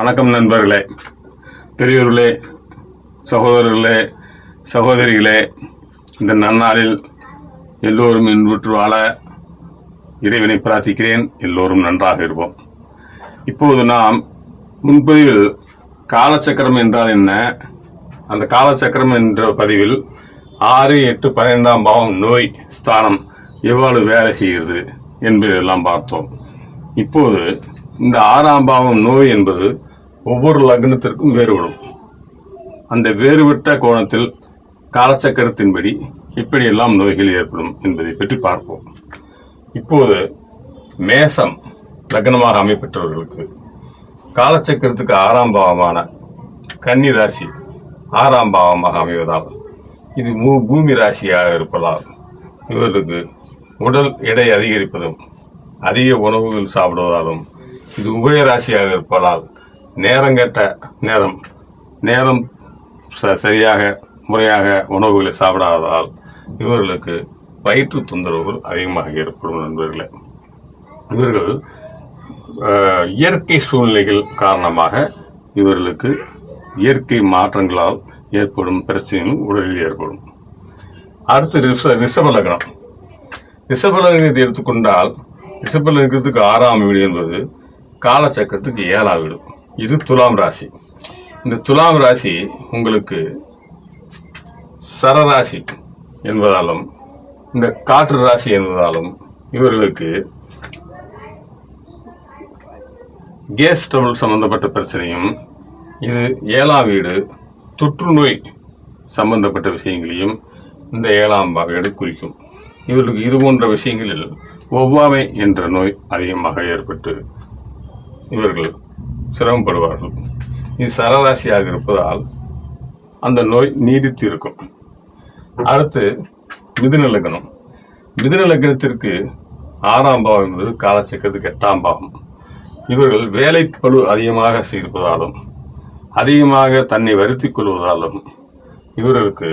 வணக்கம் நண்பர்களே பெரியவர்களே சகோதரர்களே சகோதரிகளே. இந்த நன்னாளில் எல்லோரும் இன்புற்று வாழ இறைவனை பிரார்த்திக்கிறேன். எல்லோரும் நன்றாக இருப்போம். இப்போது நாம் முன்பதிவில் காலச்சக்கரம் என்றால் என்ன? அந்த காலச்சக்கரம் என்ற பதிவில் ஆறு எட்டு பன்னிரெண்டாம் பாவம் நோய் ஸ்தானம் எவ்வாறு வேலை செய்கிறது என்பதெல்லாம் பார்த்தோம். இப்போது இந்த ஆறாம் பாவம் நோய் என்பது ஒவ்வொரு லக்னத்திற்கும் வேறுபடும். அந்த வேறுபட்ட கோணத்தில் காலச்சக்கரத்தின்படி இப்படியெல்லாம் நோய்கள் ஏற்படும் என்பதை பற்றி பார்ப்போம். இப்போது மேசம் லக்னமாக அமைப்பெற்றவர்களுக்கு காலச்சக்கரத்துக்கு ஆறாம் பாவமான கன்னி ராசி ஆறாம் பாவமாக அமைவதால் இது மூ பூமி ராசியாக இருப்பதால் இவர்களுக்கு உடல் எடை அதிகரிப்பதும் அதிக உணவுகள் சாப்பிடுவதாலும் இது உபய ராசியாக இருப்பதால் நேரங்கெட்ட நேரம். நேரம் ச- சரியாக முறையாக உணவுகளை சாப்பிடாததால் இவர்களுக்கு வயிற்று தொந்தரவுகள் அதிகமாக ஏற்படும் நண்பர்களே. இவர்கள் இயற்கை சூழ்நிலைகள் காரணமாக இவர்களுக்கு இயற்கை மாற்றங்களால் ஏற்படும் பிரச்சனைகளும் உடலில் ஏற்படும். அடுத்து ரிஷ ரிஷபலகணம் ரிஷபலகணத்தை எடுத்துக்கொண்டால் ரிஷபலகணத்துக்கு ஆறாம் வீடு என்பது காலச்சக்கரத்துக்கு ஏழாம் வீடு. இது துலாம் ராசி. இந்த துலாம் ராசி உங்களுக்கு சரராசி என்பதாலும் இந்த காற்று ராசி என்பதாலும் இவர்களுக்கு கேஸ் ட்ரபிள் சம்பந்தப்பட்ட பிரச்சனையும் இது ஏழாம் வீடு தொற்றுநோய் சம்பந்தப்பட்ட விஷயங்களையும் இந்த ஏழாம் வீடு குறிக்கும். இவர்களுக்கு இது போன்ற விஷயங்களில் ஒவ்வாமை என்ற நோய் அதிகமாக ஏற்பட்டு இவர்கள் சிரமப்படுவார்கள். இது சரராசியாக இருப்பதால் அந்த நோய் நீடித்து இருக்கும் அடுத்து மிதுன லக்னம் மிதுன லக்னத்திற்கு ஆறாம் பாவம் என்பது காலச்சக்கரத்துக்கு எட்டாம் பாவம். இவர்கள் வேலை பளு அதிகமாக செய்திருப்பதாலும் அதிகமாக தன்னை வருத்திக் கொள்வதாலும் இவர்களுக்கு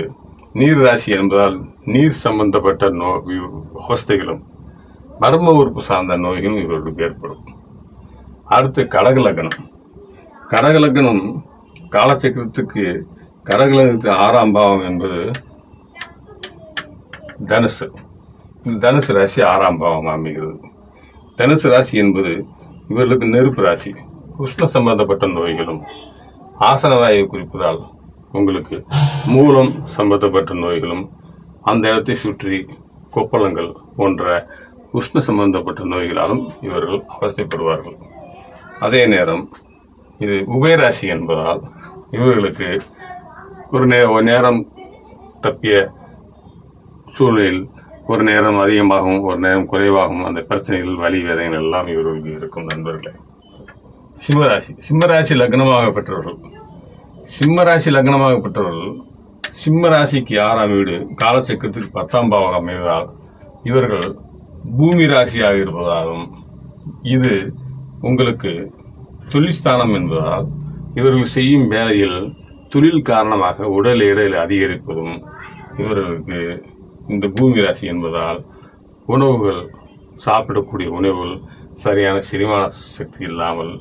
நீர் ராசி என்பதால் நீர் சம்பந்தப்பட்ட நோ அவஸ்தைகளும் மர்ம உறுப்பு சார்ந்த நோய்களும் இவர்களுக்கு ஏற்படும். அடுத்து கடக லக்னம். கடக லக்னம் காலச்சக்கரத்துக்கு கடக ஆறாம் பாவம் என்பது தனுசு. தனுசு ராசி ஆறாம் பாவம் அமைகிறது தனுசு ராசி என்பது இவர்களுக்கு நெருப்பு ராசி. உஷ்ண சம்பந்தப்பட்ட நோய்களும் ஆசனராயை குறிப்பதால் உங்களுக்கு மூலம் சம்பந்தப்பட்ட நோய்களும் அந்த இடத்தை சுற்றி கொப்பளங்கள் போன்ற உஷ்ண சம்பந்தப்பட்ட நோய்களாலும் இவர்கள் அவஸ்தைப்படுவார்கள். அதே நேரம் இது உபயராசி என்பதால் இவர்களுக்கு ஒரு நே ஒரு நேரம் தப்பிய சூழலில் ஒரு நேரம் அதிகமாகவும் ஒரு நேரம் குறைவாகவும் அந்த பிரச்சனைகள் வலி வேதனைகள் எல்லாம் இவர்களுக்கு இருக்கும் நண்பர்களே. சிம்மராசி சிம்மராசி லக்னமாக பெற்றவர்கள் சிம்மராசி லக்னமாக பெற்றவர்கள் சிம்மராசிக்கு ஆறாம் வீடு காலச்சக்கரத்துக்கு பத்தாம் பாவம் அமைவதால் இவர்கள் பூமி ராசியாக இருப்பதாலும் இது உங்களுக்கு தொழில்ஸ்தானம் என்பதால் இவர்கள் செய்யும் வேலையில் தொழில் காரணமாக உடல் இடையில் அதிகரிப்பதும் இவர்களுக்கு இந்த பூமி ராசி என்பதால் உணவுகள் சாப்பிடக்கூடிய உணவுகள் சரியான செரிமான சக்தி இல்லாமல்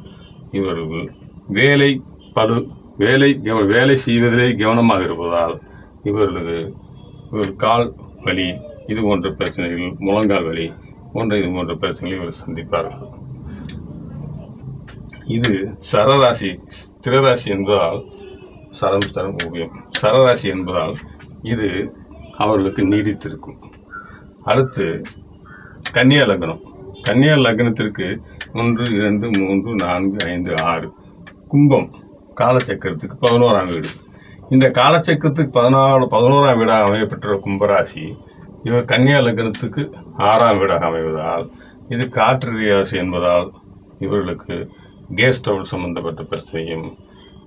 இவர்கள் வேலை படு வேலை கவ- வேலை செய்வதிலே கவனமாக இருப்பதால் இவர்களுக்கு ஒரு கால் வலி இது போன்ற பிரச்சனைகள் முழங்கால் வலி போன்ற இது போன்ற பிரச்சனைகள் இவர் சந்திப்பார்கள். இது சரராசி ஸ்திரராசி என்பதால் சரம் சரம் ஓவியம். சரராசி என்பதால் இது அவர்களுக்கு நீடித்திருக்கும். அடுத்து கன்னியா லக்னம். கன்னியா லக்னத்திற்கு ஒன்று இரண்டு மூன்று நான்கு ஐந்து ஆறு. கும்பம் காலச்சக்கரத்துக்கு பதினோராம் வீடு. இந்த காலச்சக்கரத்துக்கு பதினாலு பதினோராம் வீடாக அமையப்பெற்ற கும்பராசி இவர் கன்னியா லக்னத்துக்கு ஆறாம் வீடாக அமைவதால் இது காற்று ராசி என்பதால் இவர்களுக்கு கேஸ் ஹவுஸ் சம்பந்தப்பட்ட பிரச்சனையும்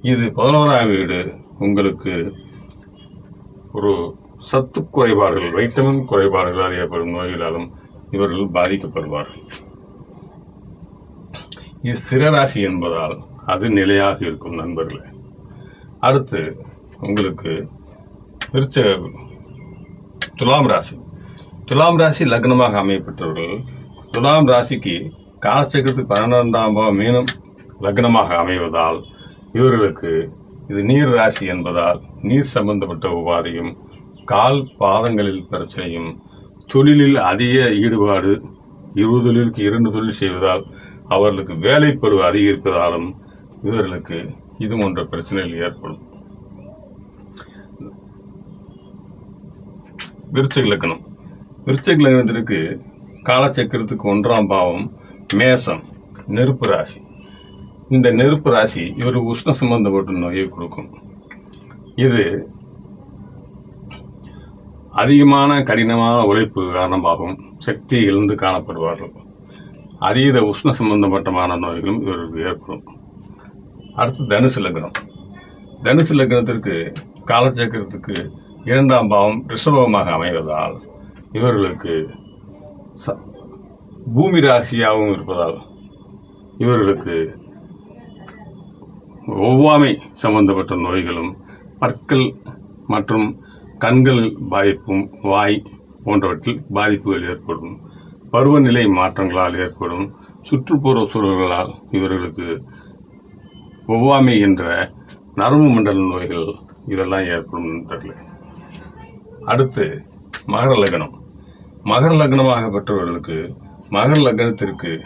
இது பதினோராம் வீடு உங்களுக்கு ஒரு சத்து குறைபாடுகள் வைட்டமின் குறைபாடுகளால் ஏற்படும் நோய்களாலும் இவர்கள் பாதிக்கப்படுவார்கள். இது சிறராசி என்பதால் அது நிலையாக இருக்கும் நண்பர்களே. அடுத்து உங்களுக்கு விருச்ச துலாம் ராசி. துலாம் ராசி லக்னமாக அமையப்பட்டவர்கள் துலாம் ராசிக்கு காலச்சக்கரத்துக்கு பன்னெண்டாம் பாவம் மீனம் லக்னமாக அமைவதால் இவர்களுக்கு இது நீர் ராசி என்பதால் நீர் சம்பந்தப்பட்ட உபாதையும் கால் பாதங்களில் பிரச்சனையும் தொழிலில் அதிக ஈடுபாடு இரு தொழிலுக்கு இரண்டு தொழில் செய்வதால் அவர்களுக்கு வேலைப்பருவ அதிகரிப்பதாலும் இவர்களுக்கு இது போன்ற பிரச்சனைகள் ஏற்படும். விருச்சிக லக்கணம் விருச்சிக லக்னத்திற்கு காலச்சக்கரத்துக்கு ஒன்றாம் பாவம் மேசம் நெருப்பு ராசி. இந்த நெருப்பு ராசி இவர் உஷ்ண சம்பந்தப்பட்ட நோயை கொடுக்கும். இது அதிகமான கடினமான உழைப்பு காரணமாகவும் சக்தி இழந்து காணப்படுவார்கள். அதீத உஷ்ண சம்பந்தப்பட்டமான நோய்களும் இவருக்கு ஏற்படும். அடுத்து தனுசு லக்னம். தனுசு லக்னத்திற்கு காலச்சக்கரத்துக்கு இரண்டாம் பாவம் ரிஷபமாக அமைவதால் இவர்களுக்கு ச- பூமி ராசியாகவும் இருப்பதால் இவர்களுக்கு ஒவ்வாமை சம்பந்தப்பட்ட நோய்களும் பற்கள் மற்றும் கண்கள் பாதிப்பும் வாய் போன்றவற்றில் பாதிப்புகள் ஏற்படும். பருவநிலை மாற்றங்களால் ஏற்படும். சுற்றுப்புற சூழல்களால் இவர்களுக்கு ஒவ்வாமை என்ற நரம்பு மண்டல நோய்கள் இதெல்லாம் ஏற்படும் நண்பர்களே அடுத்து மகர லக்னம். மகர லக்னமாக பெற்றவர்களுக்கு மகர லக்னத்திற்கு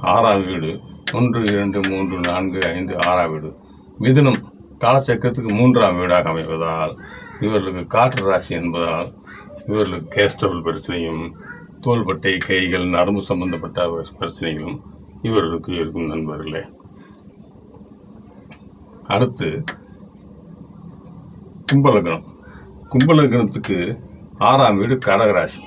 ஆறாம் வீடு. ஒன்று இரண்டு மூன்று நான்கு ஐந்து ஆறாம் வீடு. மிதுனம் காலச்சக்கரத்துக்கு மூன்றாம் வீடாக அமைவதால் இவர்களுக்கு காற்று ராசி என்பதால் இவர்களுக்கு கேஸ்டபிள் பிரச்சனையும் தோள்பட்டை கைகள் நரம்பு சம்பந்தப்பட்ட பிரச்சனைகளும் இவர்களுக்கு இருக்கும் நண்பர்களே. அடுத்து கும்பலக்னம். கும்பலக்னத்துக்கு ஆறாம் வீடு கடகராசி.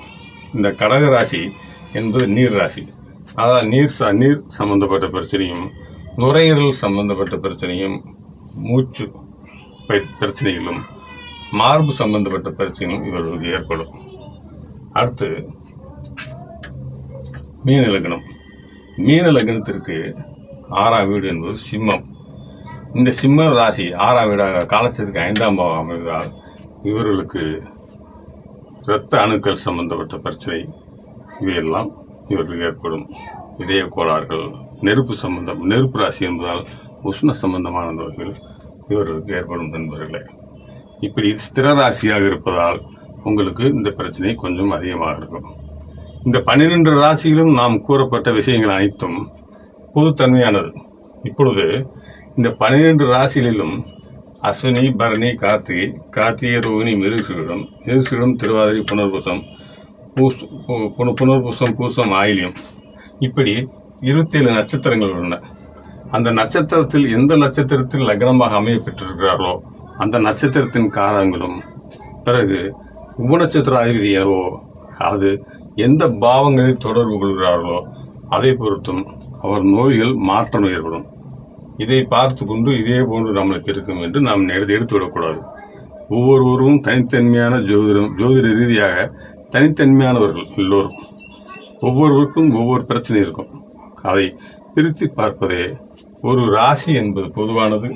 இந்த கடகராசி என்பது நீர் ராசி. அதாவது நீர் ச- நீர் சம்பந்தப்பட்ட பிரச்சனையும் நுரையீரல் சம்பந்தப்பட்ட பிரச்சனையும் மூச்சு பை- பிரச்சனைகளும் மார்பு சம்பந்தப்பட்ட பிரச்சனையும் இவர்களுக்கு ஏற்படும். அடுத்து மீன லக்னம் மீன லக்னத்திற்கு ஆறாம் வீடு என்பது சிம்மம். இந்த சிம்ம ராசி ஆறாம் வீடாக காலத்திற்கு ஐந்தாம் பாவம் அமைந்தால் இவர்களுக்கு இரத்த அணுக்கள் சம்பந்தப்பட்ட பிரச்சனை இவையெல்லாம் இவர்களுக்கு ஏற்படும். இதய கோளாறுகள் நெருப்பு சம்பந்தம் நெருப்பு ராசி என்பதால் உஷ்ண சம்பந்தமான நோய்கள் இவர்களுக்கு ஏற்படும் நண்பர்களே. இப்படி ஸ்திர ராசியாக இருப்பதால் உங்களுக்கு இந்த பிரச்சனை கொஞ்சம் அதிகமாக இருக்கும். இந்த பன்னிரெண்டு ராசியிலும் நாம் கூறப்பட்ட விஷயங்கள் அனைத்தும் பொதுத்தன்மையானது. இப்பொழுது இந்த பன்னிரெண்டு ராசிகளிலும் அஸ்வினி பரணி கார்த்திகை கார்த்திகை ரோகிணி மிருகிடம் மிருகிடம் திருவாதிரை புனர்பூசம் பூஸ் பு- புன- புனர்பூசம் பூசம் ஆயிலியம். இப்படி இருபத்தேழு நட்சத்திரங்கள் உள்ளன. அந்த நட்சத்திரத்தில் எந்த நட்சத்திரத்தில் லக்னமாக அமைய பெற்றிருக்கிறார்களோ அந்த நட்சத்திரத்தின் காரங்களும் பிறகு உபநட்சத்திர அதிபதி எனவோ அது எந்த பாவங்களில் தொடர்பு கொள்கிறார்களோ அதை பொறுத்தும் அவர் நோய்கள் மாற்றம் ஏற்படும் இதை பார்த்து கொண்டு இதே போன்று நம்மளுக்கு இருக்கும் என்று நாம் எடுத்து எடுத்துவிடக்கூடாது ஒவ்வொருவரும் தனித்தன்மையான ஜோதிடம் ஜோதிட ரீதியாக தனித்தன்மையானவர்கள் எல்லோரும். ஒவ்வொருவருக்கும் ஒவ்வொரு பிரச்சனை இருக்கும். அதை பிரித்து பார்ப்பதே ஒரு ராசி என்பது பொதுவானது.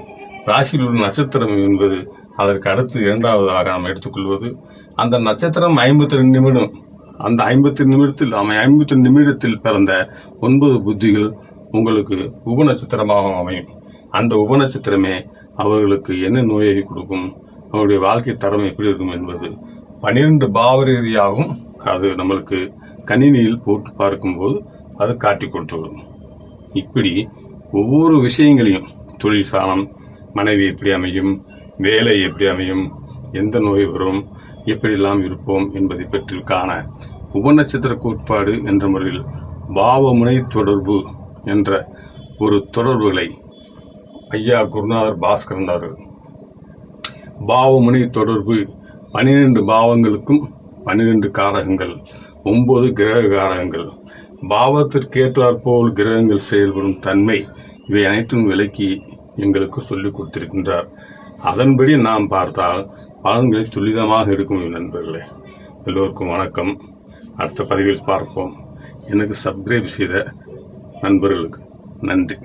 ராசியில் உள்ள நட்சத்திரம் என்பது அதற்கு அடுத்து இரண்டாவதாக நாம் எடுத்துக்கொள்வது. அந்த நட்சத்திரம் ஐம்பத்தி ரெண்டு நிமிடம். அந்த ஐம்பத்தி நிமிடத்தில் ஐம்பத்தி நிமிடத்தில் பிறந்த ஒன்பது புத்திகள் உங்களுக்கு உபநட்சத்திரமாக அமையும். அந்த உபநட்சத்திரமே அவர்களுக்கு என்ன நோயை கொடுக்கும்? அவருடைய வாழ்க்கை தரம் எப்படி இருக்கும் என்பது பன்னிரண்டு பாவ ரீதியாகவும் அது நம்மளுக்கு கணினியில் போட்டு பார்க்கும்போது அது காட்டி கொடுத்துவிடும். இப்படி ஒவ்வொரு விஷயங்களையும் தொழில் சாணம் மனைவி எப்படி அமையும் வேலை எப்படி அமையும் எந்த நோய் வரும் எப்படியெல்லாம் இருப்போம் என்பதை பற்றி காண உபநட்சத்திர கோட்பாடு என்ற முறையில் பாவமுனை தொடர்பு என்ற ஒரு தொடர்புகளை ஐயா குருநாதர் பாஸ்கரன் அவர்கள் பாவமுனை தொடர்பு பன்னிரெண்டு பாவங்களுக்கும் பன்னிரெண்டு காரகங்கள் ஒன்பது கிரக காரகங்கள் பாவத்திற்கேற்றாற்போல் கிரகங்கள் செயல்படும் தன்மை இவை அனைத்தும் விலக்கி எங்களுக்கு சொல்லிக் கொடுத்திருக்கின்றார். அதன்படி நாம் பார்த்தால் பலன்களை துரிதமாக இருக்கும் நண்பர்களே. எல்லோருக்கும் வணக்கம். அடுத்த பதிவில் பார்ப்போம். எனக்கு சப்ஸ்கிரைப் செய்த நண்பர்களுக்கு நன்றி.